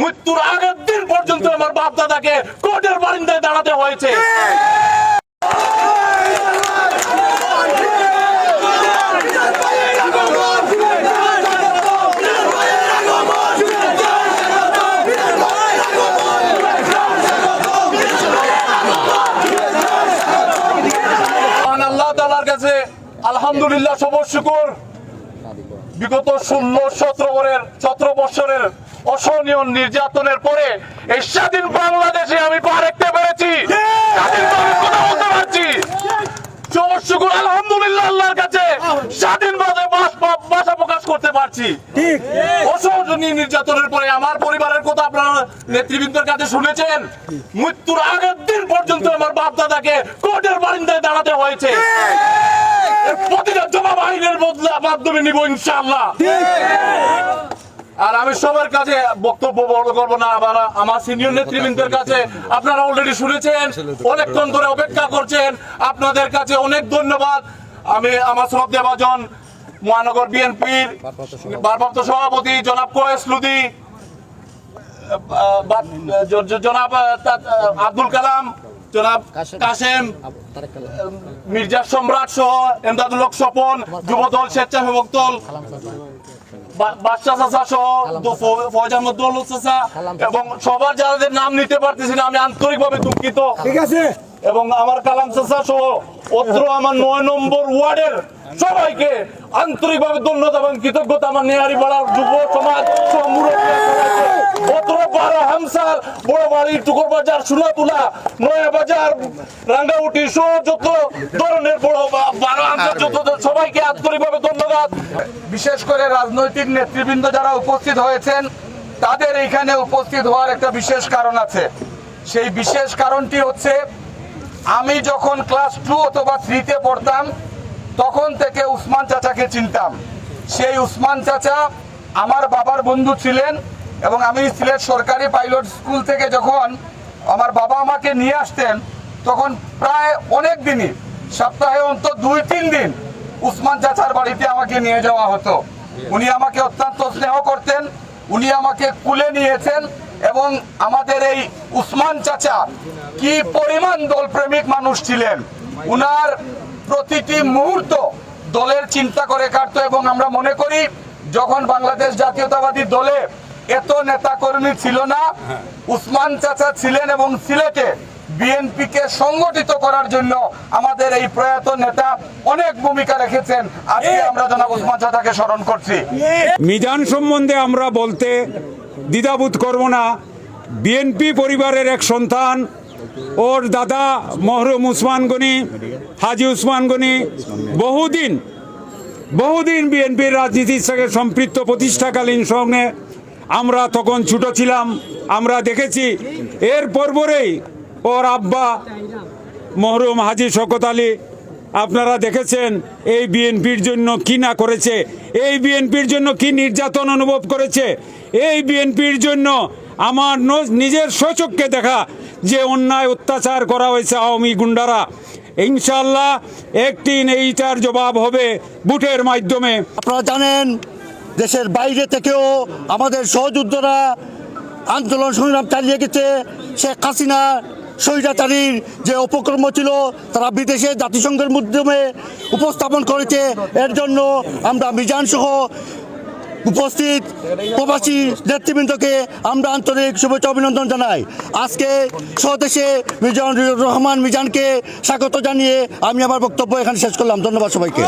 মৃত্যুর আগের দিন পর্যন্ত আমার বাপ দাদাকে কোর্টের বারিন্দায় দাঁড়াতে হয়েছে। আলহামদুলিল্লাহ সবর শুকুর। বিগত ষোলো সতেরো বছরের সতেরো বছরের অসহনীয় নির্যাতনের পরে এই স্বাধীন বাংলাদেশে আমি পা রাখতে পেরেছি। স্বাধীনভাবে কথা বলতে পারছি। শুকুর আলহামদুলিল্লাহ আল্লাহর কাছে স্বাধীনভাবে ভাষা প্রকাশ করতে পারছি। অসহনীয় নির্যাতনের পরে আমার পরিবারের কথা আপনারা নেতৃবৃন্দের কাছে শুনেছেন। মৃত্যুর আগের দিন পর্যন্ত আমার বাপ দাদাকে কোর্টের বারিন্দায় দাঁড়াতে হয়েছে। এর প্রতিটা বদলা মাধ্যমে নিব ইনশাআল্লাহ। আর আমি সবার কাছে বক্তব্য বড় করব না, আবার আমার সিনিয়র নেতৃবৃন্দের কাছে আপনারা অলরেডি শুনেছেন, অনেকক্ষণ ধরে অপেক্ষা করছেন। আপনাদের কাছে অনেক ধন্যবাদ। আমি আমার শ্রদ্ধা ভাজন মহানগর বিএনপির ভারপ্রাপ্ত সভাপতি জনাব কোয়েস লুদি জনাব আব্দুল কালাম জনাব কাসেম মির্জা সম্রাট সহ এমদাদুল হক স্বপন যুবদল স্বেচ্ছাসেবক দল বা- বাদশা সহ দ- ফ- ফয়জ আহমদ দৌল চাচা এবং সবার যাদের নাম নিতে পারতেছি না আমি আন্তরিকভাবে দুঃখিত। ঠিক আছে। এবং আমার কালাম সহ অত্র আমার নয় নম্বর ওয়ার্ডের সবাইকে আন্তরিকভাবে ধন্যবাদ এবং কৃতজ্ঞতা আমার নেহারি পাড়ার যুব সমাজ। অত্র বাড়ি টুকুর বাজার সুলাতুলা নয়া বাজার রাঙ্গাউটি সহ যত ধরনের বড় সবাইকে আন্তরিকভাবে ধন্যবাদ। বিশেষ করে রাজনৈতিক নেতৃবৃন্দ যারা উপস্থিত হয়েছেন, তাদের এখানে উপস্থিত হওয়ার একটা বিশেষ কারণ আছে। সেই বিশেষ কারণটি হচ্ছে, আমি যখন ক্লাস টু অথবা থ্রিতে পড়তাম, তখন থেকে উসমান চাচাকে চিনতাম। সেই উসমান চাচা আমার বাবার বন্ধু ছিলেন এবং আমি সিলেট সরকারি পাইলট স্কুল থেকে যখন আমার বাবা আমাকে নিয়ে আসতেন, তখন প্রায় অনেক দিনই, সপ্তাহে অন্তত দুই, তিন দিন উসমান চাচার বাড়িতে আমাকে নিয়ে যাওয়া হতো। উনি আমাকে অত্যন্ত স্নেহ করতেন, উনি আমাকে কুলে নিয়েছেন এবং আমাদের এই উসমান চাচা কি পরিমাণ দলপ্রেমিক মানুষ ছিলেন। উনার প্রতিটি মুহূর্ত দলের চিন্তা করে কাটতো এবং আমরা মনে করি, যখন বাংলাদেশ জাতীয়তাবাদী দলে এত নেতা কর্মী ছিল না। উসমান চাচা ছিলেন এবং সিলেটে বিএনপিকে সংগঠিত করার জন্য আমাদের এই প্রয়াত নেতা অনেক ভূমিকা রেখেছেন। আজকে আমরা জনাব উসমান চাচাকে স্মরণ করছি। মিজান সম্বন্ধে আমরা বলতে দ্বিধাবোধ করব না। বিএনপি পরিবারের এক সন্তান ওর দাদা মহরুম উসমান গনি হাজি উসমান গনি বহুদিন বহুদিন বিএনপির রাজনীতির সঙ্গে সম্পৃক্ত প্রতিষ্ঠাকালীন সঙ্গে আমরা তখন ছোট ছিলাম, আমরা দেখেছি এর পরপরেই ওর আব্বা মহরুম হাজি শকত আলী, আপনারা দেখেছেন এই বিএনপির জন্য কি না করেছে, এই বিএনপির জন্য কি নির্যাতন অনুভব করেছে, এই বিএনপির জন্য আমার নিজের স্বচক্ষে দেখা যে অন্যায় অত্যাচার করা হয়েছে আওয়ামী গুন্ডারা। ইনশাল্লাহ একদিন এইটার জবাব হবে বুটের মাধ্যমে। আপনারা জানেন দেশের বাইরে থেকেও আমাদের সহযোদ্ধারা আন্দোলন সংগ্রাম চালিয়ে গেছে। শেখ হাসিনা স্বৈরাচারীর যে উপক্রম ছিল, তারা বিদেশে জাতিসংঘের মাধ্যমে উপস্থাপন করেছে। এর জন্য আমরা মিজান সহ উপস্থিত প্রবাসী নেতৃবৃন্দকে আমরা আন্তরিক শুভেচ্ছা অভিনন্দন জানাই। আজকে স্বদেশে মিজানুর রহমান মিজানকে স্বাগত জানিয়ে আমি আমার বক্তব্য এখানে শেষ করলাম। ধন্যবাদ সবাইকে।